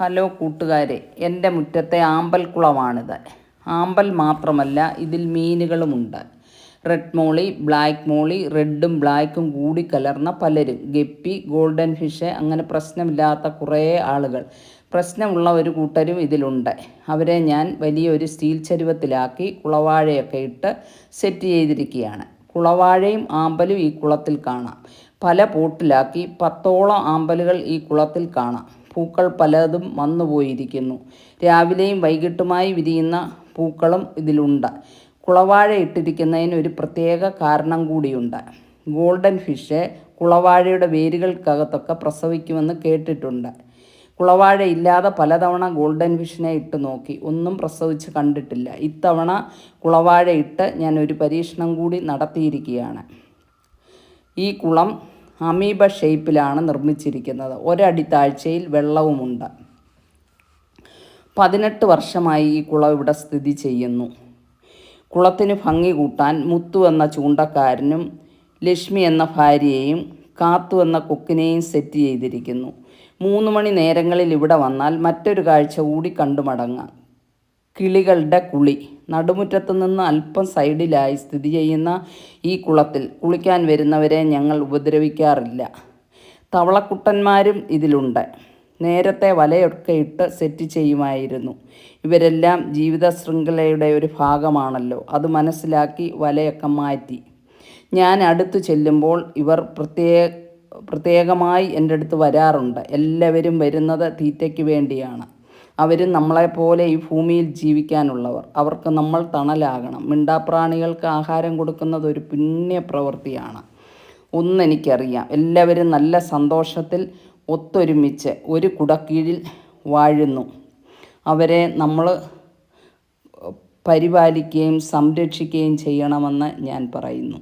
Hello കൂട്ടുകാരെ എന്റെ മുറ്റത്തെ ആമ്പൽ കുളമാണിത്. ആമ്പൽ മാത്രമല്ല ഇതിൽ മീനുകളുമുണ്ട്. റെഡ് മോളി ബ്ലാക്ക് മോളി റെഡും ബ്ലാക്കും കൂടി കലർന്ന പലരും. ഗപ്പി ഗോൾഡൻ ഫിഷ് അങ്ങനെ പ്രശ്നമില്ലാത്ത കുറേ ആളുകൾ. പ്രശ്നമുള്ള ഒരു കൂട്ടരും ഇതിലുണ്ട്. അവരെ ഞാൻ വലിയൊരു സ്റ്റീൽ ചരുവത്തിലാക്കി കുളവാഴയൊക്കെ ഇട്ട് സെറ്റ് ചെയ്തിരിക്കുകയാണ്. കുളവാഴയും ആമ്പലും ഈ കുളത്തിൽ കാണാം. പല പോട്ടിലാക്കി പത്തോളം ആമ്പലുകൾ ഈ കുളത്തിൽ കാണാം. പൂക്കൾ പലതും വന്നുപോയിരിക്കുന്നു രാവിലെയും വൈകിട്ടുമായി വിരിയുന്ന പൂക്കളും ഇതിലുണ്ട്. കുളവാഴ ഇട്ടിരിക്കുന്നതിന് ഒരു പ്രത്യേക കാരണം കൂടിയുണ്ട്. ഗോൾഡൻ ഫിഷ് കുളവാഴയുടെ വേരുകൾക്കകത്തൊക്കെ പ്രസവിക്കുമെന്ന് കേട്ടിട്ടുണ്ട്. കുളവാഴ ഇല്ലാതെ പലതവണ ഗോൾഡൻ ഫിഷിനെ ഇട്ട് നോക്കി. ഒന്നും പ്രസവിച്ച് കണ്ടിട്ടില്ല. ഇത്തവണ കുളവാഴ ഇട്ട് ഞാൻ ഒരു പരീക്ഷണം കൂടി നടത്തിയിരിക്കുകയാണ്. ഈ കുളം അമീബ ഷേപ്പിലാണ് നിർമ്മിച്ചിരിക്കുന്നത്. ഒരടി താഴ്ചയിൽ വെള്ളവുമുണ്ട്. പതിനെട്ട് വർഷമായി ഈ കുളം ഇവിടെ സ്ഥിതി ചെയ്യുന്നു. കുളത്തിന് ഭംഗി കൂട്ടാൻ മുത്തു എന്ന ചൂണ്ടക്കാരനും ലക്ഷ്മി എന്ന ഭാര്യയെയും കാത്തു എന്ന കൊക്കിനെയും സെറ്റ് ചെയ്തിരിക്കുന്നു. മൂന്ന് മണി നേരങ്ങളിൽ ഇവിടെ വന്നാൽ മറ്റൊരു കാഴ്ച കൂടി കണ്ടു മടങ്ങാം കിളികളുടെ കുളി. നടുമുറ്റത്ത് നിന്ന് അല്പം സൈഡിലായി സ്ഥിതി ചെയ്യുന്ന ഈ കുളത്തിൽ കുളിക്കാൻ വരുന്നവരെ ഞങ്ങൾ ഉപദ്രവിക്കാറില്ല. തവളക്കുട്ടന്മാരും ഇതിലുണ്ട്. നേരത്തെ വലയൊക്കെ ഇട്ട് സെറ്റ് ചെയ്യുമായിരുന്നു. ഇവരെല്ലാം ജീവിത ശൃംഖലയുടെ ഒരു ഭാഗമാണല്ലോ. അത് മനസ്സിലാക്കി വലയൊക്കെ മാറ്റി. ഞാൻ അടുത്ത് ചെല്ലുമ്പോൾ ഇവർ പ്രത്യേക പ്രത്യേകമായി എന്റെ അടുത്ത് വരാറുണ്ട്. എല്ലാവരും വരുന്നത് തീറ്റയ്ക്ക് വേണ്ടിയാണ്. അവരും നമ്മളെപ്പോലെ ഈ ഭൂമിയിൽ ജീവിക്കാനുള്ളവർ. അവർക്ക് നമ്മൾ തണലാകണം. മിണ്ടാപ്രാണികൾക്ക് ആഹാരം കൊടുക്കുന്നത് ഒരു പുണ്യ പ്രവൃത്തിയാണ്. ഒന്നെനിക്കറിയാം എല്ലാവരും നല്ല സന്തോഷത്തിൽ ഒത്തൊരുമിച്ച് ഒരു കുടക്കീഴിൽ വാഴുന്നു. അവരെ നമ്മൾ പരിപാലിക്കുകയും സംരക്ഷിക്കുകയും ചെയ്യണമെന്ന് ഞാൻ പറയുന്നു.